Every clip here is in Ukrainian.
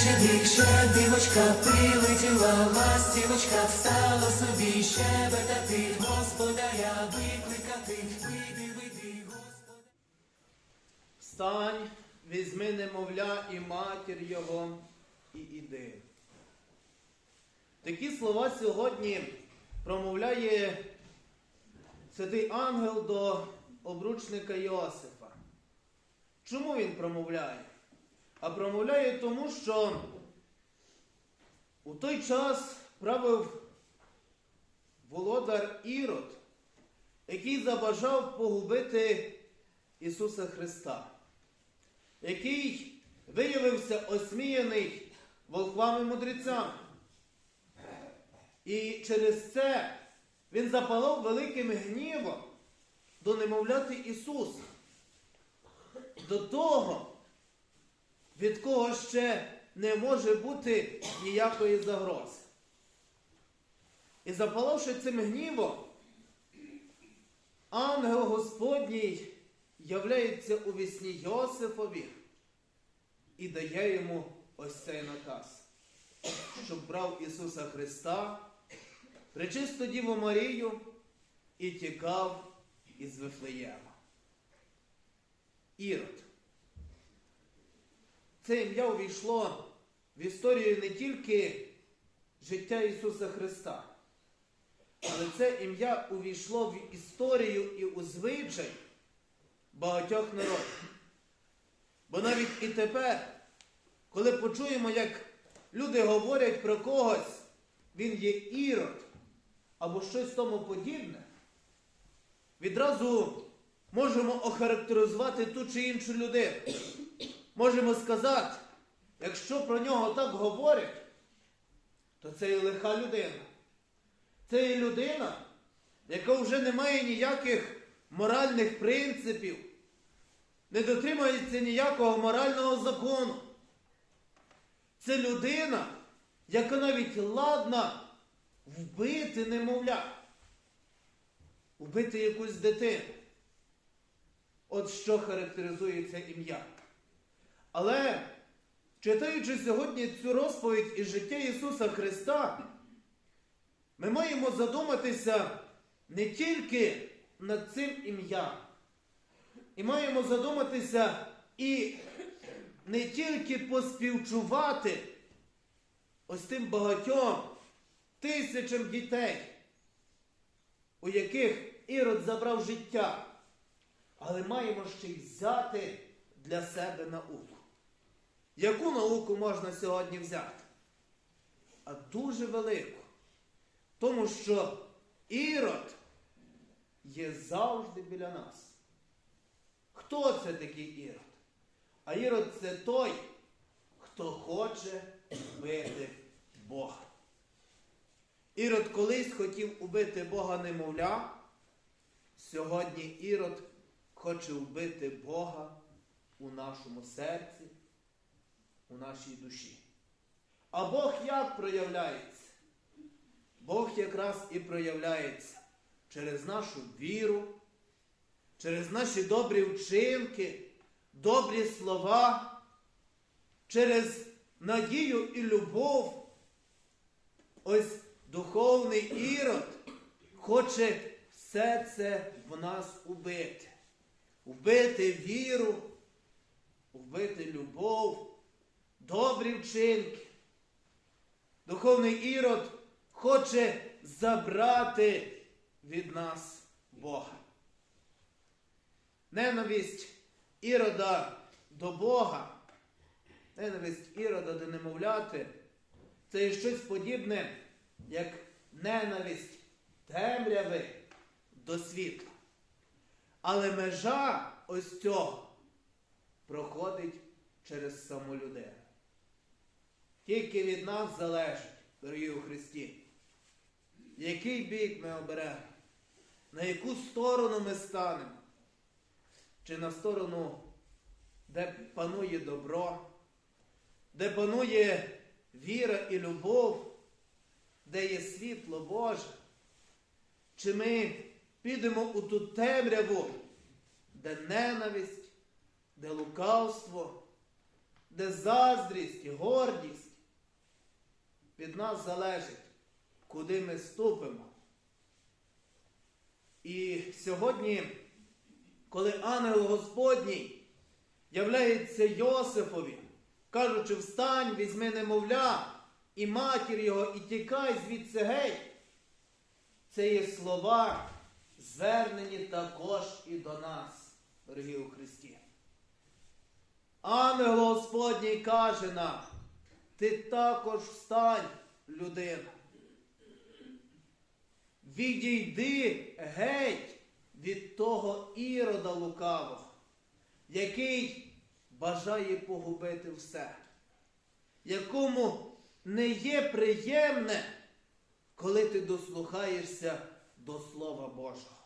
щедрик, щедрівочка, прилетіла ластівочка, стала собі щебетати, господаря викликати, вийди, вийди, господи. Встань, візьми немовля і матір його, і іди. Такі слова сьогодні промовляє святий ангел до обручника Йосифа. Чому він промовляє? А промовляє тому, що у той час правив володар Ірод, який забажав погубити Ісуса Христа, який виявився осміяний волхвами мудрецями. І через це він запалав великим гнівом до немовляти Ісуса, до того, від кого ще не може бути ніякої загрози. І запалавши цим гнівом, ангел Господній являється у вісні Йосифові і дає йому ось цей наказ, щоб брав Ісуса Христа, причисту Діву Марію і тікав із Вифлеєма. Ірод. Це ім'я увійшло в історію не тільки життя Ісуса Христа, але це ім'я увійшло в історію і у звичай багатьох народів. Бо навіть і тепер, коли почуємо, як люди говорять про когось, він є ірод або щось тому подібне, відразу можемо охарактеризувати ту чи іншу людину. Можемо сказати, якщо про нього так говорять, то це і лиха людина. Це і людина, яка вже не має ніяких моральних принципів, не дотримується ніякого морального закону. Це людина, яка навіть ладна вбити немовля, вбити якусь дитину. От що характеризує це ім'я. Але, читаючи сьогодні цю розповідь із життя Ісуса Христа, ми маємо задуматися не тільки над цим ім'ям. І маємо задуматися і не тільки поспівчувати ось тим багатьом тисячам дітей, у яких Ірод забрав життя, але маємо ще й взяти для себе науку. Яку науку можна сьогодні взяти? А дуже велику. Тому що Ірод є завжди біля нас. Хто це такий Ірод? А Ірод це той, хто хоче вбити Бога. Ірод колись хотів убити Бога немовля. Сьогодні Ірод хоче вбити Бога у нашому серці, у нашій душі. А Бог як проявляється? Бог якраз і проявляється через нашу віру, через наші добрі вчинки, добрі слова, через надію і любов. Ось духовний ірод хоче все це в нас убити. Вбити віру, вбити любов, добрі вчинки. Духовний ірод хоче забрати від нас Бога. Ненависть ірода до Бога, ненависть ірода до немовляти це щось подібне, як ненависть темряви до світла. Але межа ось цього проходить через саму людину. Тільки від нас залежить, дорогі у Христі, який бік ми оберемо, на яку сторону ми станемо, чи на сторону, де панує добро, де панує віра і любов, де є світло Боже, чи ми підемо у ту темряву, де ненависть, де лукавство, де заздрість і гордість, від нас залежить, куди ми ступимо. І сьогодні, коли ангел Господній являється Йосифові, кажучи, встань, візьми немовля і матір його, і тікай звідси геть. Це є слова, звернені також і до нас, дорогі у Христі. Ангел Господній каже нам, ти також встань, людина. Відійди геть від того ірода лукавого, який бажає погубити все, якому не є приємне, коли ти дослухаєшся до Слова Божого.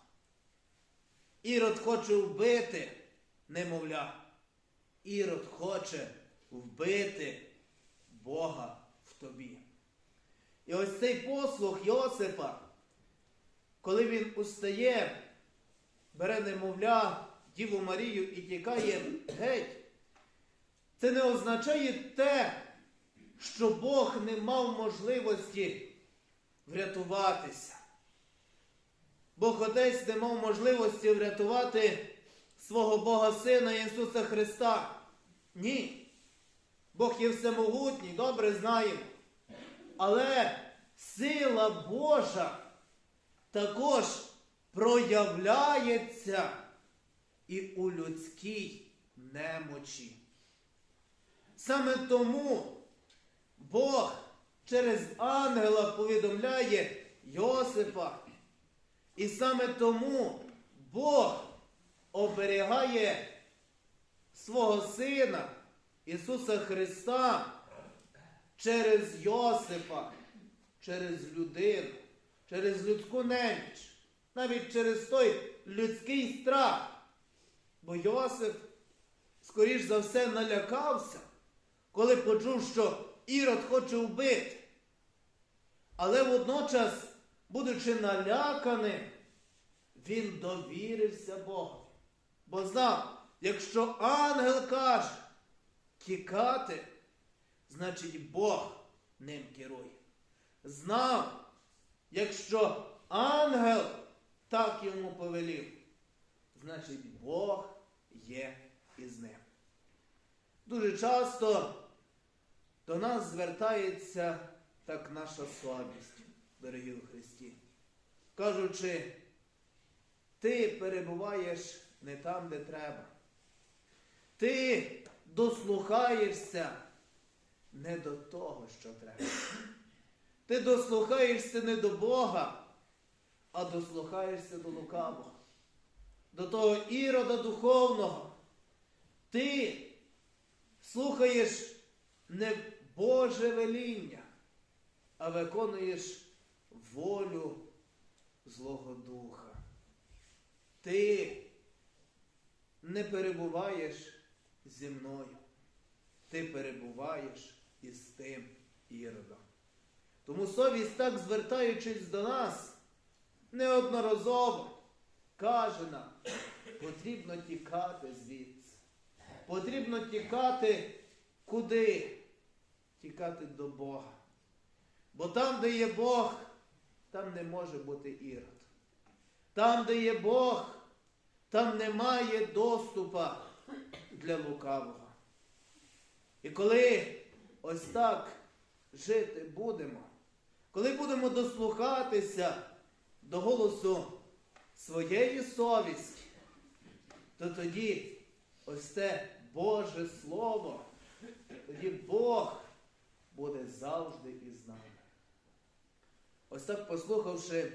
Ірод хоче вбити немовля. Ірод хоче вбити Бога в тобі. І ось цей послух Йосипа, коли він устає, бере немовля, Діву Марію і тікає геть, це не означає те, що Бог не мав можливості врятуватися. Бог Отець не мав можливості врятувати свого Бога Сина Ісуса Христа. Ні. Бог є всемогутній, добре знаємо. Але сила Божа також проявляється і у людській немочі. Саме тому Бог через ангела повідомляє Йосипа. І саме тому Бог оберігає свого Сина Ісуса Христа через Йосипа, через людину, через людську неміч, навіть через той людський страх. Бо Йосип, скоріш за все, налякався, коли почув, що Ірод хоче вбити. Але водночас, будучи наляканим, він довірився Богу. Бо знав, якщо ангел каже тікати, значить Бог ним керує. Знав, якщо ангел так йому повелів, значить Бог є із ним. Дуже часто до нас звертається так наша слабість, дорогі у Христі, кажучи, ти перебуваєш не там, де треба. Ти дослухаєшся не до того, що треба. Ти дослухаєшся не до Бога, а дослухаєшся до лукавого, до того ірода духовного. Ти слухаєш не Боже веління, а виконуєш волю Злого Духа. Ти не перебуваєш зі мною. Ти перебуваєш із тим іродом. Тому совість, так звертаючись до нас, неодноразово каже нам, потрібно тікати звідси. Потрібно тікати куди? Тікати до Бога. Бо там, де є Бог, там не може бути ірод. Там, де є Бог, там немає доступа для лукавого. І коли ось так жити будемо, коли будемо дослухатися до голосу своєї совісті, то тоді ось це Боже Слово, тоді Бог буде завжди із нами. Ось так послухавши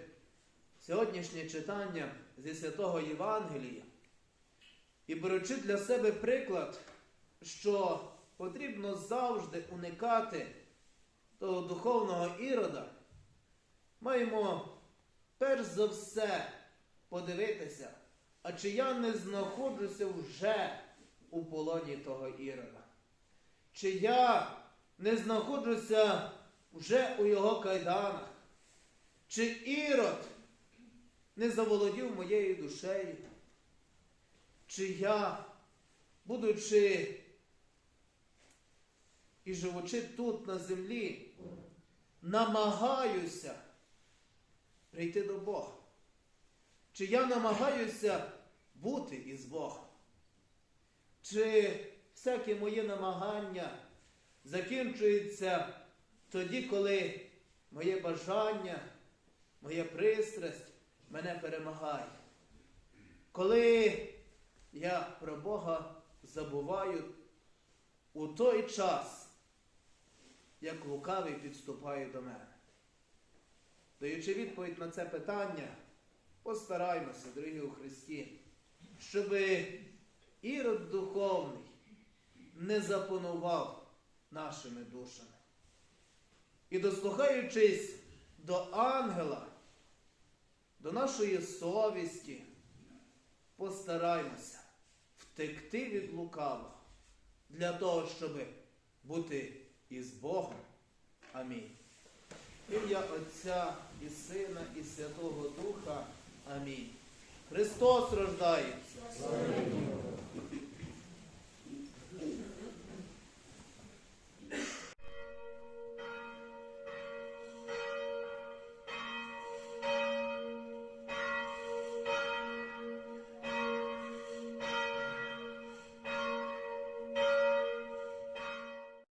сьогоднішнє читання зі святого Євангелія і беручи для себе приклад, що потрібно завжди уникати того духовного ірода, маємо перш за все подивитися, а чи я не знаходжуся вже у полоні того ірода, чи я не знаходжуся вже у його кайданах, чи ірод не заволодів моєю душею, чи я, будучи і живучи тут на землі, намагаюся прийти до Бога? Чи я намагаюся бути із Богом? Чи всяке моє намагання закінчується тоді, коли моє бажання, моя пристрасть мене перемагає? Коли Бога забуваю у той час, як лукавий підступає до мене. Даючи відповідь на це питання, постараймося, дорогі у Христі, щоб ірод духовний не запанував нашими душами. І дослухаючись до ангела, до нашої совісті, постараймося втекти від лукавих, для того, щоб бути із Богом. Амінь. Ім'я Отця і Сина, і Святого Духа. Амінь. Христос рождається.